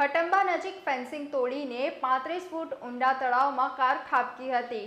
ખટંબા નજીક ફેન્સિંગ તોડીને પાંત્રીસ ફૂટ ઊંડા તળાવમાં કાર ખાબકી હતી.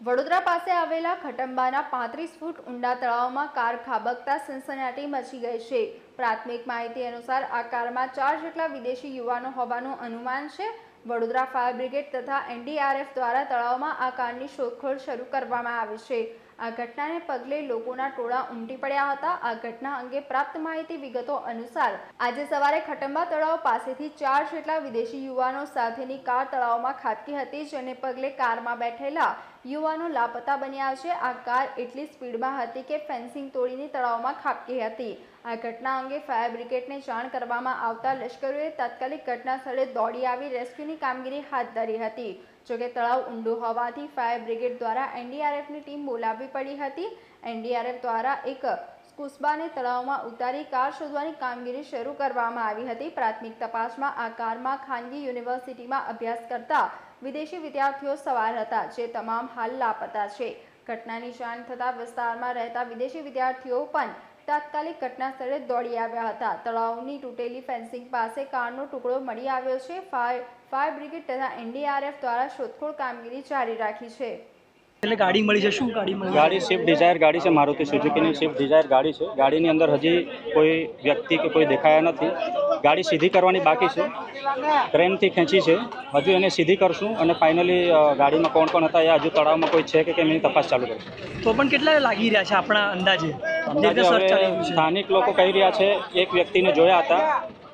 વડોદરા પાસે આવેલા ખટંબાના પાંત્રીસ ફૂટ ઊંડા તળાવમાં કાર ખાબકતા સનસનાટી મચી ગઈ છે. પ્રાથમિક માહિતી અનુસાર આ કારમાં ચાર જેટલા વિદેશી યુવાનો હોવાનું અનુમાન છે. વડોદરા ફાયર બ્રિગેડ તથા એનડીઆરએફ દ્વારા તળાવમાં આ કારની શોધખોળ શરૂ કરવામાં આવી છે. આ ઘટનાને પગલે લોકોના ટોળા ઉમટી પડ્યા હતા. આ ઘટના અંગે પ્રાપ્ત માહિતી વિગતો અનુસાર આજે સવારે ખટંબા તળાવ પાસેથી ચાર જેટલા વિદેશી યુવાનો સાથેની કાર તળાવમાં ખાબકી હતી, જેને પગલે કારમાં બેઠેલા યુવાનો લાપતા બન્યા છે. આ કાર એટલી સ્પીડમાં હતી કે ફેન્સિંગ તોડીને તળાવમાં ખાબકી હતી. આ ઘટના અંગે ફાયર બ્રિગેડને જાણ કરવામાં આવતા લશ્કરોએ તાત્કાલિક ઘટના દોડી આવી રેસ્ક્યુની કામગીરી હાથ ધરી હતી. જોકે તળાવ ઊંડું હોવાથી ફાયર બ્રિગેડ દ્વારા એનડીઆરએફની ટીમ બોલાવવી પડી હતી. એનડીઆરએફ દ્વારા એક સ્કુસ્બાને તળાવમાં ઉતારી કાર શોધવાની કામગીરી શરૂ કરવામાં આવી હતી. પ્રાથમિક તપાસમાં આ કારમાં ખાનગી યુનિવર્સિટીમાં અભ્યાસ કરતા વિદેશી વિદ્યાર્થીઓ સવાર હતા, જે તમામ હાલ લાપતા છે. ઘટનાની જાણ થતાં વિસ્તારમાં રહેતા વિદેશી વિદ્યાર્થીઓ પણ તાત્કાલિક ઘટના સ્થળે દોડી આવ્યા હતા. તળાવની તૂટેલી ફેન્સિંગ પાસે કારનો ટુકડો મળી આવ્યો છે. ફાયર ફાયર બ્રિગેડ તથા એનડીઆરએફ દ્વારા શોધખોળ કામગીરી જારી રાખી છે. એટલે ગાડી મળી છે. શું ગાડી મળી? ગાડી સ્વિફ્ટ ડિઝાયર ગાડી છે. મારુતિ સુઝુકીની સ્વિફ્ટ ડિઝાયર ગાડી છે. ગાડીની અંદર હજી કોઈ વ્યક્તિ કે કોઈ દેખાયા નથી. ગાડી સીધી કરવાની બાકી છે. ક્રેનથી ખેંચી છે. હજુ એને સીધી કરશું અને ફાઇનલી ગાડીમાં કોણ કોણ હતા એ હજુ તળાવમાં કોઈ છે કે કેમ એની તપાસ ચાલુ કરશું. તો પણ કેટલા લાગી રહ્યા છે આપણા અંદાજે? જે રહ્યું છે. સ્થાનિક લોકો કહી રહ્યા છે એક વ્યક્તિને જોયા હતા.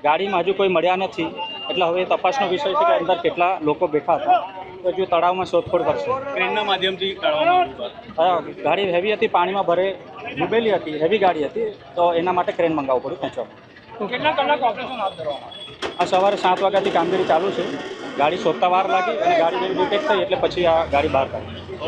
ગાડીમાં હજુ કોઈ મળ્યા નથી. એટલે હવે તપાસનો વિષય છે કે અંદર કેટલા લોકો બેઠા હતા. તો હજુ તળાવમાં શોધખોળ કરશે. ટ્રેનના માધ્યમથી ગાડી હેવી હતી પાણીમાં ભરે ડૂબેલી હતી હેવી ગાડી હતી. તો એના માટે ક્રેન મંગાવવું પડ્યું ખેંચવામાં કેટલા કલાક ઓપરેશન હાથ ધરવામાં? આ સવારે સાત વાગ્યાથી કામગીરી ચાલુ છે. ગાડી શોધતા વાર લાગી અને ગાડી જેવી ડિટેક્ટ થઈ એટલે પછી આ ગાડી બહાર કાઢી.